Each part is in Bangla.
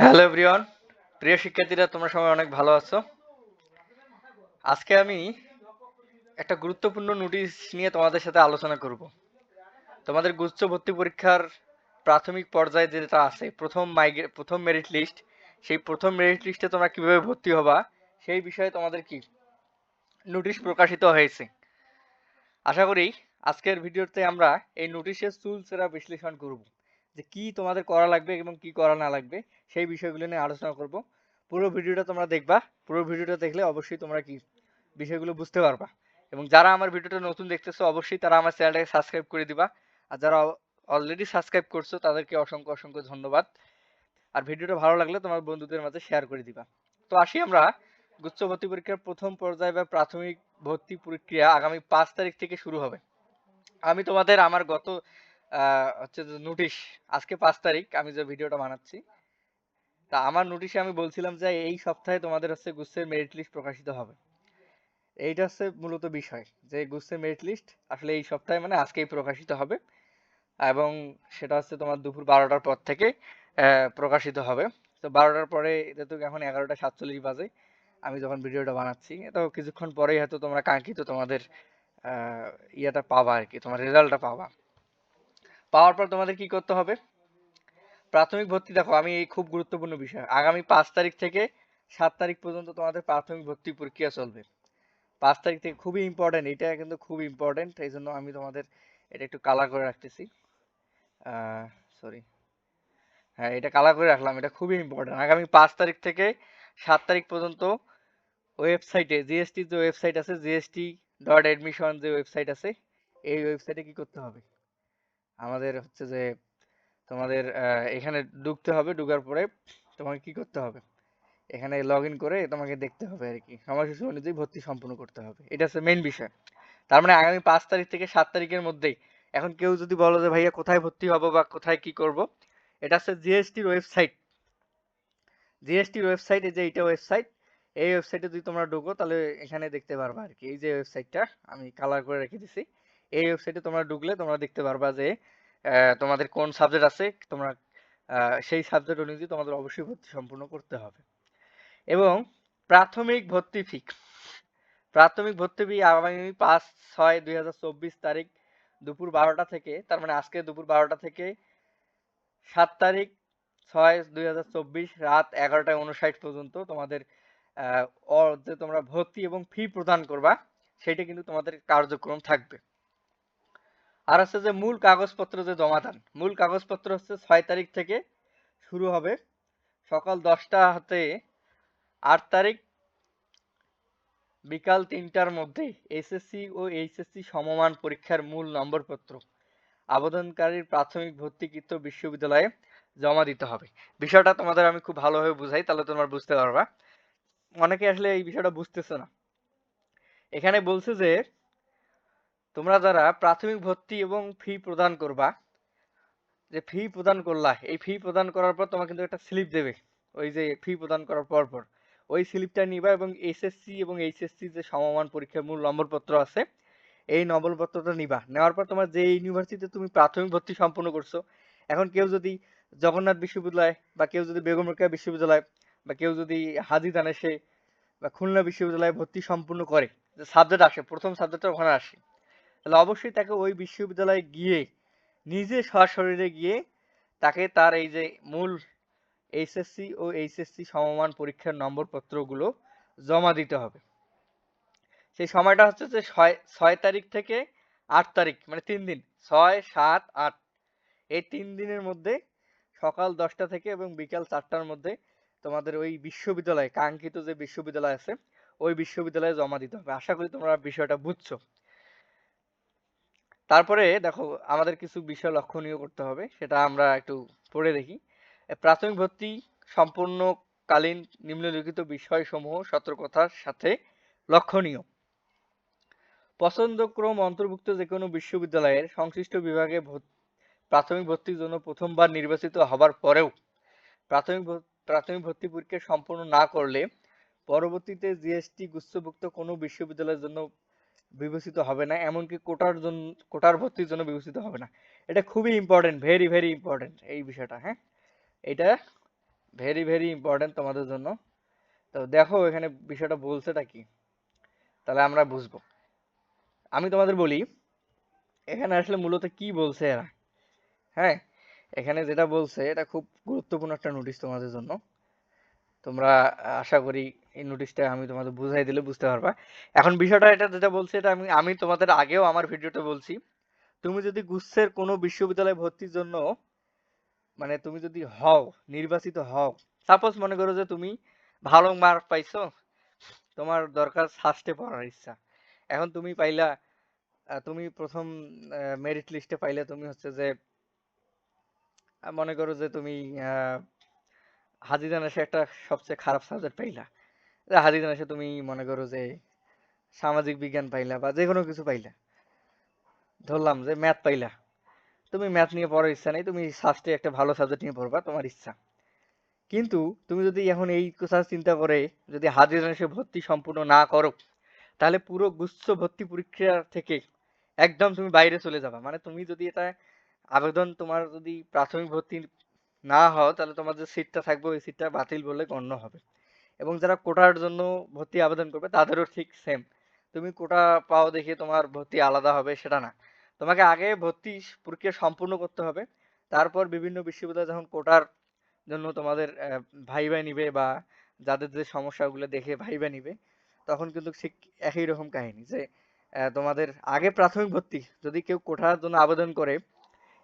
হ্যালো এভরিওয়ান, প্রিয় শিক্ষার্থীরা, তোমরা সবাই অনেক ভালো আছো। আজকে আমি একটা গুরুত্বপূর্ণ নোটিশ নিয়ে তোমাদের সাথে আলোচনা করব। তোমাদের গুচ্ছ ভর্তি পরীক্ষার প্রাথমিক পর্যায়ে যেটা আছে, প্রথম মাইগ্রে প্রথম মেরিট লিস্ট সেই প্রথম মেরিট লিস্টে তোমরা কীভাবে ভর্তি হবা, সেই বিষয়ে তোমাদের কি নোটিশ প্রকাশিত হয়েছে। আশা করি আজকের ভিডিওতে আমরা এই নোটিশের চুলচেরা বিশ্লেষণ করব, যে কি তোমাদের করা লাগবে এবং কি করা না লাগবে। সেই বিষয়গুলো নিয়ে আলোচনা করব। পুরো ভিডিওটা তোমরা দেখবা। পুরো ভিডিওটা দেখলে অবশ্যই তোমরা কি বিষয়গুলো বুঝতে পারবা। এবং যারা আমার ভিডিওটা নতুন দেখতেছো, অবশ্যই তারা আমার চ্যানেলটাকে সাবস্ক্রাইব করে দিবা। আর যারা অলরেডি সাবস্ক্রাইব করছ, তাদেরকে অসংখ্য অসংখ্য ধন্যবাদ। আর ভিডিওটা ভালো লাগলে তোমার বন্ধুদের মাঝে শেয়ার করে দিবা। তো আসি আমরা গুচ্ছ ভর্তি পরীক্ষার প্রথম পর্যায় বা প্রাথমিক ভর্তি প্রক্রিয়া আগামী পাঁচ তারিখ থেকে শুরু হবে। আমি তোমাদের আমার গত হচ্ছে যে নোটিশ আজকে পাঁচ তারিখ আমি যে ভিডিওটা বানাচ্ছি তা আমার নোটিশে আমি বলছিলাম যে, এই সপ্তাহে তোমাদের হচ্ছে গুচ্ছের মেরিট লিস্ট প্রকাশিত হবে। এইটা হচ্ছে মূলত বিষয় যে, গুচ্ছের মেরিট লিস্ট আসলে এই সপ্তাহে মানে আজকেই প্রকাশিত হবে এবং সেটা হচ্ছে তোমার দুপুর বারোটার পর থেকে প্রকাশিত হবে। তো বারোটার পরে যেহেতু এখন এগারোটা সাতচল্লিশ বাজে। আমি যখন ভিডিওটা বানাচ্ছি, তো কিছুক্ষণ পরেই হয়তো তোমরা কাঙ্ক্ষিত তোমাদের ইয়েটা পাবা আর কি, তোমার রেজাল্টটা পাবা। পাওয়ার পর তোমাদের কি করতে হবে? প্রাথমিক ভর্তি দেখো, আমি এই খুব গুরুত্বপূর্ণ বিষয়। আগামী পাঁচ তারিখ থেকে সাত তারিখ পর্যন্ত তোমাদের প্রাথমিক ভর্তি প্রক্রিয়া চলবে। পাঁচ তারিখ থেকে খুবই ইম্পর্টেন্ট এটা কিন্তু খুব ইম্পর্টেন্ট এই জন্য আমি তোমাদের এটা একটু কালার করে রাখতেছি। সরি হ্যাঁ এটা কালার করে রাখলাম, এটা খুবই ইম্পর্টেন্ট আগামী পাঁচ তারিখ থেকে সাত তারিখ পর্যন্ত ওয়েবসাইটে জিএসটি যে ওয়েবসাইট আছে জিএসটি ডট অ্যাডমিশন যে ওয়েবসাইট আছে, এই ওয়েবসাইটে কি করতে হবে? আমাদের হচ্ছে যে তোমাদের এখানে ঢুকতে হবে, ঢুকার পরে তোমাকে কি করতে হবে? এখানে লগ ইন করে তোমাকে দেখতে হবে আর কি। সময়সূচি অনুযায়ী ভর্তি সম্পূর্ণ করতে হবে। এটা হচ্ছে মেইন বিষয়। তার মানে আগামী পাঁচ তারিখ থেকে সাত তারিখের মধ্যেই। এখন কেউ যদি বলো যে, ভাইয়া, কোথায় ভর্তি হব বা কোথায় কি করব? এটা হচ্ছে জিএসটির ওয়েবসাইট জিএসটির ওয়েবসাইট এই যে, এইটা ওয়েবসাইট এই ওয়েবসাইটে যদি তোমরা ঢুকো, তাহলে এখানে দেখতে পারবা আর কি। এই যে ওয়েবসাইটটা আমি কালার করে রেখে দিছি। এই ওয়েবসাইটে তোমরা ঢুকলে তোমরা দেখতে পারবা যে তোমাদের কোন সাবজেক্ট আছে? তোমরা সেই সাবজেক্ট অনুযায়ী তোমাদের অবশ্যই ভর্তি সম্পূর্ণ করতে হবে। এবং প্রাথমিক ভর্তি ফি প্রাথমিক ভর্তি ফি আগামী পাঁচ, ছয়, দুই হাজার চব্বিশ তারিখ দুপুর বারোটা থেকে, তার মানে আজকে দুপুর বারোটা থেকে সাত তারিখ, ছয়, দুই হাজার চব্বিশ রাত এগারোটায় উনষাট পর্যন্ত তোমাদের যে তোমরা ভর্তি এবং ফি প্রদান করবা, সেটা কিন্তু তোমাদের কার্যক্রম থাকবে। আর হচ্ছে যে মূল কাগজপত্র যে জমাদান মূল কাগজপত্র হচ্ছে ছয় তারিখ থেকে শুরু হবে। সকাল দশটা হতে আট তারিখ, বিকাল তিনটার মধ্যে এসএসসি ও এইচএসসি সমমান পরীক্ষার মূল নম্বরপত্র আবেদনকারীর প্রাথমিক ভর্তিকৃত বিশ্ববিদ্যালয়ে জমা দিতে হবে। বিষয়টা তোমাদের আমি খুব ভালোভাবে বুঝাই, তাহলে তোমরা বুঝতে পারবা। অনেকে আসলে এই বিষয়টা বুঝতেছে না। এখানে বলছে যে তোমরা যারা প্রাথমিক ভর্তি এবং ফি প্রদান করবা, যে ফি প্রদান করলা, এই ফি প্রদান করার পর তোমাকে কিন্তু একটা স্লিপ দেবে। ওই যে ফি প্রদান করার পর পর। ওই স্লিপটা নিবা এবং এসএসসি এবং এইচএসসি যে সমমান পরীক্ষার মূল নম্বরপত্র আছে, এই নম্বরপত্রটা নিবা। নেওয়ার পর তোমার যে ইউনিভার্সিটিতে তুমি প্রাথমিক ভর্তি সম্পন্ন করছ, এখন কেউ যদি জগন্নাথ বিশ্ববিদ্যালয় বা কেউ যদি বেগম রোকেয়া বিশ্ববিদ্যালয় বা কেউ যদি হাজি দানেশে বা খুলনা বিশ্ববিদ্যালয়ে ভর্তি সম্পূর্ণ করে, যে সাবজেক্ট আসে, প্রথম সাবজেক্টটা ওখানে আসে। তাহলে অবশ্যই তাকে ওই বিশ্ববিদ্যালয়ে গিয়ে নিজে সশরীরে গিয়ে তাকে তার এই যে মূল এইচএসসি ও এইচএসসি সমমান পরীক্ষার নম্বরপত্রগুলো জমা দিতে হবে। সেই সময়টা হচ্ছে যে ছয় তারিখ থেকে আট তারিখ মানে তিন দিন, ছয়, সাত, আট। এই তিন দিনের মধ্যে সকাল দশটা থেকে এবং বিকাল চারটার মধ্যে তোমাদের ওই বিশ্ববিদ্যালয়ে, কাঙ্ক্ষিত যে বিশ্ববিদ্যালয় আছে, ওই বিশ্ববিদ্যালয়ে জমা দিতে হবে। আশা করি তোমরা বিষয়টা বুঝছ। তারপরে দেখো, আমাদের কিছু বিষয় লক্ষণীয় করতে হবে, সেটা আমরা একটু পড়ে দেখি। প্রাথমিক ভর্তি সম্পূর্ণকালীন নিম্নলিখিত বিষয়সমূহ সতর্কতার সাথে লক্ষণীয়। পছন্দক্রম অন্তর্ভুক্ত যে কোনো বিশ্ববিদ্যালয়ের সংশ্লিষ্ট বিভাগে প্রাথমিক ভর্তির জন্য প্রথমবার নির্বাচিত হবার পরেও প্রাথমিক প্রাথমিক ভর্তি পরীক্ষা সম্পন্ন না করলে পরবর্তীতে জিএসটি গুচ্ছভুক্ত কোনো বিশ্ববিদ্যালয়ের জন্য বিবেচিত হবে না, এমনকি কোটার জন্য কোটার ভর্তির জন্য বিবেচিত হবে না। এটা খুবই ইম্পর্টেন্ট ভেরি ভেরি ইম্পর্টেন্ট এই বিষয়টা হ্যাঁ? এটা ভেরি ভেরি ইম্পর্টেন্ট তোমাদের জন্য। তো দেখো এখানে বিষয়টা বলছেটা কি? তাহলে আমরা বুঝব। আমি তোমাদের বলি, এখানে আসলে মূলত কি বলছে এরা? হ্যাঁ? এখানে যেটা বলছে, এটা খুব গুরুত্বপূর্ণ একটা নোটিশ তোমাদের জন্য। তোমরা আশা করি এই নোটিশটা আমি তোমাদের বুঝাই দিলে বুঝতে পারবা। এখন বিষয়টা এটা যেটা বলছি এটা আমি আমি তোমাদের আগেও আমার ভিডিওতে বলছি। তুমি যদি গুচ্ছের কোনো বিশ্ববিদ্যালয়ে ভর্তির জন্য মানে তুমি যদি হও নির্বাচিত হও সাপোজ মনে করো যে তুমি ভালো মার্ক পাইছো তোমার দরকার ফার্স্টে পড়ার ইচ্ছা। এখন তুমি পাইলা তুমি প্রথম মেরিট লিস্টে পাইলে তুমি হচ্ছে যে মনে করো যে তুমি আহ, হাজি জানাসে একটা সবচেয়ে খারাপ সাবজেক্ট পাইলা। যে হাজি তুমি মনে করো যে সামাজিক বিজ্ঞান পাইলা বা যে কোনো কিছু পাইলা। ধরলাম যে ম্যাথ পাইলা। তুমি ম্যাথ নিয়ে পড়ার ইচ্ছা নেই, তুমি ফার্স্টে একটা ভালো সাবজেক্ট নিয়ে পড়বা, তোমার ইচ্ছা। কিন্তু তুমি যদি এখন এই কথা চিন্তা করে যদি হাজির এসে ভর্তি সম্পূর্ণ না করো, তাহলে পুরো গুচ্ছ ভর্তি পরীক্ষা থেকে একদম তুমি বাইরে চলে যাবা। মানে তুমি যদি এটা আবেদন তোমার যদি প্রাথমিক ভর্তি না হও, তাহলে তোমার যে সিটটা থাকবে, ওই সিটটা বাতিল বলে গণ্য হবে। এবং যারা কোটার জন্য ভর্তি আবেদন করবে তাদেরও ঠিক সেম তুমি কোটা পাও দেখে তোমার ভর্তি আলাদা হবে সেটা না। তোমাকে আগে ভর্তি প্রক্রিয়া সম্পূর্ণ করতে হবে। তারপর বিভিন্ন বিশ্ববিদ্যালয় যখন কোটার জন্য তোমাদের আহ, ভাইবা নিবে বা যাদের যে সমস্যাগুলো দেখে ভাইবা নিবে তখন কিন্তু ঠিক একই রকম কাহিনী যে তোমাদের আগে প্রাথমিক ভর্তি যদি কেউ কোটার জন্য আবেদন করে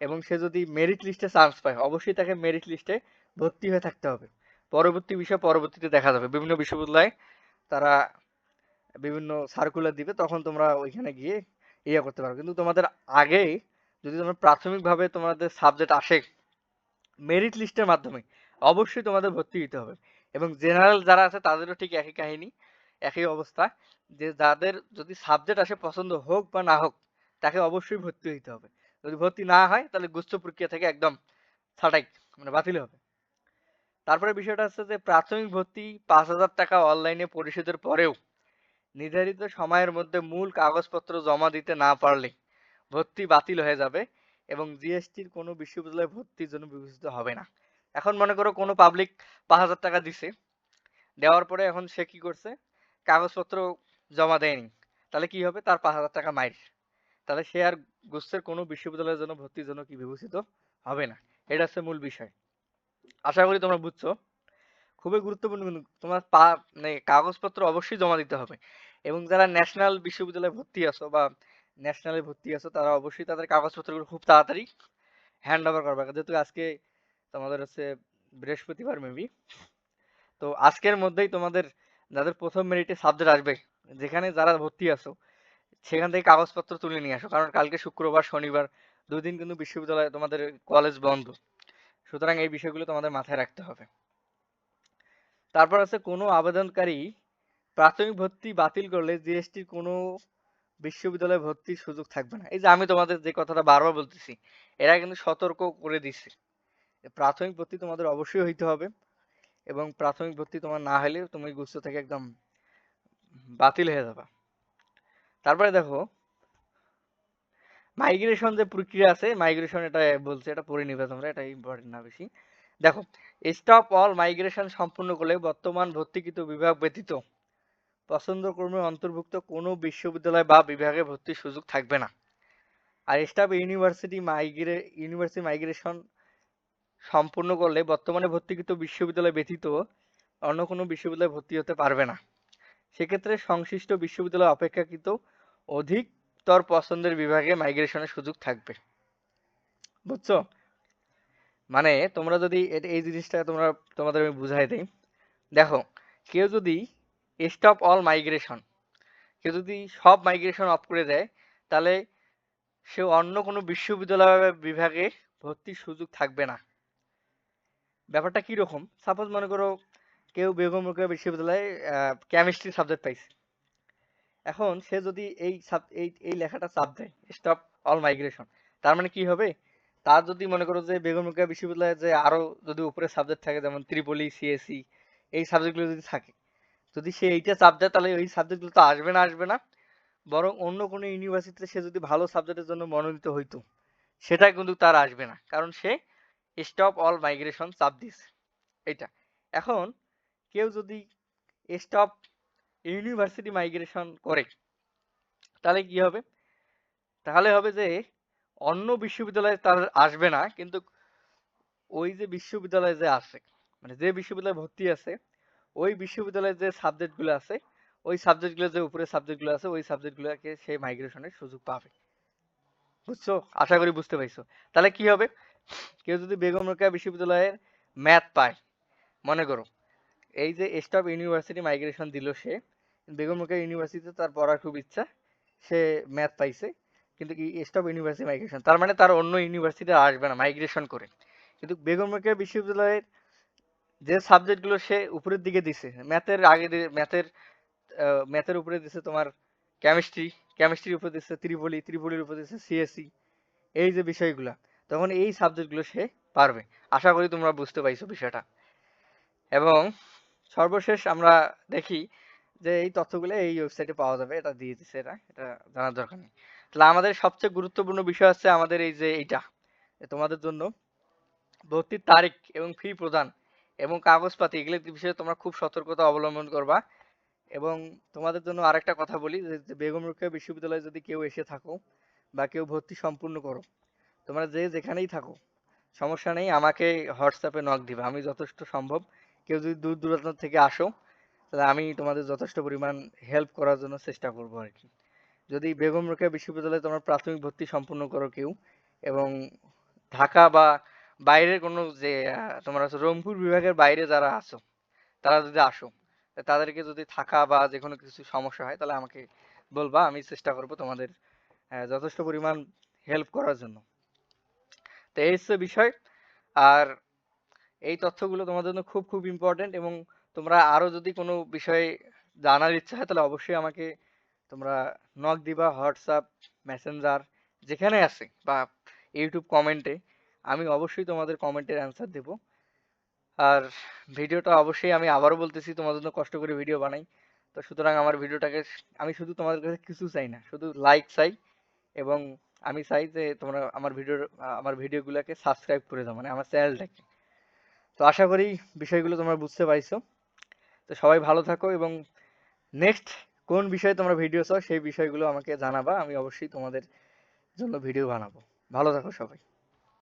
এবং সে যদি মেরিট লিস্টে চান্স পায় অবশ্যই তাকে মেরিট লিস্টে ভর্তি হয়ে থাকতে হবে। পরবর্তী বিষয় পরবর্তীতে দেখা যাবে। বিভিন্ন বিশ্ববিদ্যালয়ে তারা বিভিন্ন সার্কুলার দিবে, তখন তোমরা ওইখানে গিয়ে ইয়ে করতে পারো। কিন্তু তোমাদের আগে যদি তোমরা প্রাথমিকভাবে তোমাদের সাবজেক্ট আসে মেরিট লিস্টের মাধ্যমে, অবশ্যই তোমাদের ভর্তি হতে হবে। এবং জেনারেল যারা আছে, তাদেরও ঠিক একই কাহিনী, একই অবস্থা যে যাদের যদি সাবজেক্ট আসে, পছন্দ হোক বা না হোক, তাকে অবশ্যই ভর্তি হইতে হবে। যদি ভর্তি না হয়, তাহলে গুচ্ছ প্রক্রিয়া থেকে একদম ছাটাই মানে বাতিল হবে। তারপরে বিষয়টা হচ্ছে যে, প্রাথমিক ভর্তি পাঁচ হাজার টাকা অনলাইনে পরিশোধের পরেও নির্ধারিত সময়ের মধ্যে মূল কাগজপত্র জমা দিতে না পারলে ভর্তি বাতিল হয়ে যাবে এবং জিএসটির কোনো বিশ্ববিদ্যালয়ে ভর্তির জন্য বিবেচিত হবে না। এখন মনে করো কোনো পাবলিক পাঁচ হাজার টাকা দিছে, দেওয়ার পরে এখন সে কি করছে? কাগজপত্র জমা দেয়নি, তাহলে কি হবে? তার পাঁচ হাজার টাকা মাইর। তাহলে সে আর গুচ্ছের কোনো বিশ্ববিদ্যালয়ের জন্য ভর্তির জন্য কি বিবেচিত হবে না? এটা হচ্ছে মূল বিষয়। আশা করি তোমরা বুঝছ। খুবই গুরুত্বপূর্ণ কিন্তু তোমার পা মানে কাগজপত্র অবশ্যই জমা দিতে হবে। এবং যারা ন্যাশনাল বিশ্ববিদ্যালয়ে ভর্তি আছো বা ন্যাশনালে ভর্তি আছো, তারা অবশ্যই তাদের কাগজপত্রগুলো খুব তাড়াতাড়ি হ্যান্ড ওভার করবে। যেহেতু আজকে তোমাদের হচ্ছে বৃহস্পতিবার মেবি তো আজকের মধ্যেই তোমাদের, যাদের প্রথম মেরিটে সাবজেক্ট আসবে, যেখানে যারা ভর্তি আছো, সেখান থেকে কাগজপত্র তুলে নিয়ে আসো। কারণ কালকে শুক্রবার, শনিবার দুই দিন কিন্তু বিশ্ববিদ্যালয় তোমাদের কলেজ বন্ধ। সুতরাং এই বিষয়গুলো তোমাদের মাথায় রাখতে হবে। তারপর আছে, কোনো আবেদনকারী প্রাথমিক ভর্তি বাতিল করলে জিএসটির কোনো বিশ্ববিদ্যালয়ে ভর্তির সুযোগ থাকবে না। এই যে আমি তোমাদের যে কথাটা বারবার বলতেছি, এরা কিন্তু সতর্ক করে দিচ্ছে প্রাথমিক ভর্তি তোমাদের অবশ্যই হইতে হবে এবং প্রাথমিক ভর্তি তোমার না হলে তুমি গুচ্ছ থেকে একদম বাতিল হয়ে যাবা। তারপরে দেখো মাইগ্রেশন যে প্রক্রিয়া আছে মাইগ্রেশন এটা বলছে, এটা পড়ে নিবে তোমরা এটা ইম্পর্টেন্ট না বেশি। দেখো স্টপ অল মাইগ্রেশন সম্পূর্ণ করলে বর্তমান ভর্তিকৃত বিভাগ ব্যতীত পছন্দক্রমে অন্তর্ভুক্ত কোনো বিশ্ববিদ্যালয় বা বিভাগে ভর্তির সুযোগ থাকবে না। আর স্টাফ ইউনিভার্সিটি মাইগ্রে ইউনিভার্সিটি মাইগ্রেশন সম্পূর্ণ করলে বর্তমানে ভর্তিকৃত বিশ্ববিদ্যালয় ব্যতীত অন্য কোনো বিশ্ববিদ্যালয়ে ভর্তি হতে পারবে না। সেক্ষেত্রে সংশ্লিষ্ট বিশ্ববিদ্যালয় অপেক্ষাকৃত অধিকতর পছন্দের বিভাগে মাইগ্রেশনের সুযোগ থাকবে। বুঝছ? মানে তোমরা যদি এই জিনিসটা তোমরা, তোমাদের আমি বুঝাই দিই। দেখো, কেউ যদি স্টপ অল মাইগ্রেশন কেউ যদি সব মাইগ্রেশন অফ করে দেয়, তাহলে সে অন্য কোনো বিশ্ববিদ্যালয় বিভাগে ভর্তির সুযোগ থাকবে না। ব্যাপারটা কি রকম সাপোজ মনে করো, কেউ বেগম রোকেয়া বিশ্ববিদ্যালয়ে কেমিস্ট্রি সাবজেক্ট পাইছে। এখন সে যদি এই sub- এই এই লেখাটা চাপ দেয় স্টপ অল মাইগ্রেশন তার মানে কি হবে? তার যদি মনে করো যে বেগম রোকেয়া বিশ্ববিদ্যালয়ে যে আরও যদি উপরে সাবজেক্ট থাকে, যেমন ত্রিপলি সিএসি এই সাবজেক্টগুলো যদি থাকে, যদি সে এইটা চাপ দেয়, তাহলে ওই সাবজেক্টগুলো তো আসবে না আসবে না। বরং অন্য কোনো ইউনিভার্সিটিতে সে যদি ভালো সাবজেক্টের জন্য মনোনীত হইতো, সেটা কিন্তু তার আসবে না। কারণ সে স্টপ অল মাইগ্রেশন চাপ দিছে এইটা। এখন কেউ যদি স্টপ ইউনিভার্সিটি মাইগ্রেশন করে। তাহলে কি হবে? তাহলে হবে যে, অন্য বিশ্ববিদ্যালয়ে তার আসবে না, কিন্তু ওই যে বিশ্ববিদ্যালয়ে যে আছে মানে যে বিশ্ববিদ্যালয়ে ভর্তি আছে, ওই বিশ্ববিদ্যালয়ে যে সাবজেক্টগুলো আছে, ওই সাবজেক্টগুলো যে উপরে সাবজেক্টগুলো আছে, ওই সাবজেক্টগুলোকে সে মাইগ্রেশনের সুযোগ পাবে। বুঝছ? আশা করি বুঝতে পারছ। তাহলে কি হবে? কেউ যদি বেগম রোকেয়া বিশ্ববিদ্যালয়ের ম্যাথ পায়, মনে করো এই যে স্টপ ইউনিভার্সিটি মাইগ্রেশন দিল সে, বেগম রোকেয়া ইউনিভার্সিটিতে তার পড়ার খুব ইচ্ছা, সে ম্যাথ পাইছে, কিন্তু কি স্টপ ইউনিভার্সিটি মাইগ্রেশন তার মানে তার অন্য ইউনিভার্সিটি আসবে না মাইগ্রেশন করে। কিন্তু বেগম রোকেয়া বিশ্ববিদ্যালয়ের যে সাবজেক্টগুলো সে উপরের দিকে দিছে ম্যাথের আগে ম্যাথের ম্যাথের উপরে দিছে তোমার কেমিস্ট্রি কেমিস্ট্রির উপরে দিচ্ছে ত্রিপলি, ত্রিপলির উপরে দিচ্ছে সিএসসি এই যে বিষয়গুলা, তখন এই সাবজেক্টগুলো সে পারবে। আশা করি তোমরা বুঝতে পাইছো বিষয়টা। এবং সর্বশেষ আমরা দেখি যে এই তথ্যগুলো এই ওয়েবসাইটে পাওয়া যাবে, এটা দিয়ে দিচ্ছে এটা এটা জানার দরকার নেই। তাহলে আমাদের সবচেয়ে গুরুত্বপূর্ণ বিষয় হচ্ছে আমাদের এই যে এইটা তোমাদের জন্য ভর্তির তারিখ এবং ফি প্রদান এবং কাগজপাতি, এগুলো বিষয়ে তোমরা খুব সতর্কতা অবলম্বন করবা। এবং তোমাদের জন্য আরেকটা কথা বলি যে বেগম রোকেয়া বিশ্ববিদ্যালয়ে যদি কেউ এসে থাকো বা কেউ ভর্তি সম্পূর্ণ করো, তোমরা যে যেখানেই থাকো সমস্যা নেই, আমাকে হোয়াটসঅ্যাপে নক দিবা। আমি যথেষ্ট সম্ভব, কেউ যদি দূর দূরান্ত থেকে আসো, তাহলে আমি তোমাদের যথেষ্ট পরিমাণ হেল্প করার জন্য চেষ্টা করব আর কি। যদি বেগম রোকেয়া বিশ্ববিদ্যালয়ে তোমার প্রাথমিক ভর্তি সম্পূর্ণ করো কেউ, এবং ঢাকা বা বাইরের কোনো যে তোমার হচ্ছে রংপুর বিভাগের বাইরে যারা আছো, তারা যদি আসো তাদেরকে যদি থাকা বা যে কোনো কিছু সমস্যা হয়, তাহলে আমাকে বলবা, আমি চেষ্টা করব তোমাদের যথেষ্ট পরিমাণ হেল্প করার জন্য। এই হচ্ছে বিষয়। আর এই তথ্যগুলো তোমাদের জন্য খুব খুব ইম্পর্টেন্ট এবং তোমরা আরও যদি কোনো বিষয়ে জানার ইচ্ছা হয় তাহলে অবশ্যই আমাকে তোমরা নক দিবা হোয়াটসঅ্যাপ মেসেঞ্জার যেখানে আছে বা ইউটিউব কমেন্টে আমি অবশ্যই তোমাদের কমেন্টের অ্যান্সার দেব। আর ভিডিওটা অবশ্যই আমি আবারও বলতেছি, তোমাদের জন্য কষ্ট করে ভিডিও বানাই। তো সুতরাং আমার ভিডিওটাকে আমি শুধু তোমাদের কাছে কিছু চাই না, শুধু লাইক চাই এবং আমি চাই যে তোমরা আমার ভিডিওর আমার ভিডিওগুলোকে সাবস্ক্রাইব করে দাও মানে আমার চ্যানেলটাকে তো আশা করি বিষয়গুলো তোমরা বুঝতে পারছ। তো সবাই ভালো থাকো এবং নেক্সট কোন বিষয়ে তোমরা ভিডিও চাও সেই বিষয়গুলো আমাকে জানাবা, আমি অবশ্যই তোমাদের জন্য ভিডিও বানাবো। ভালো থাকো সবাই।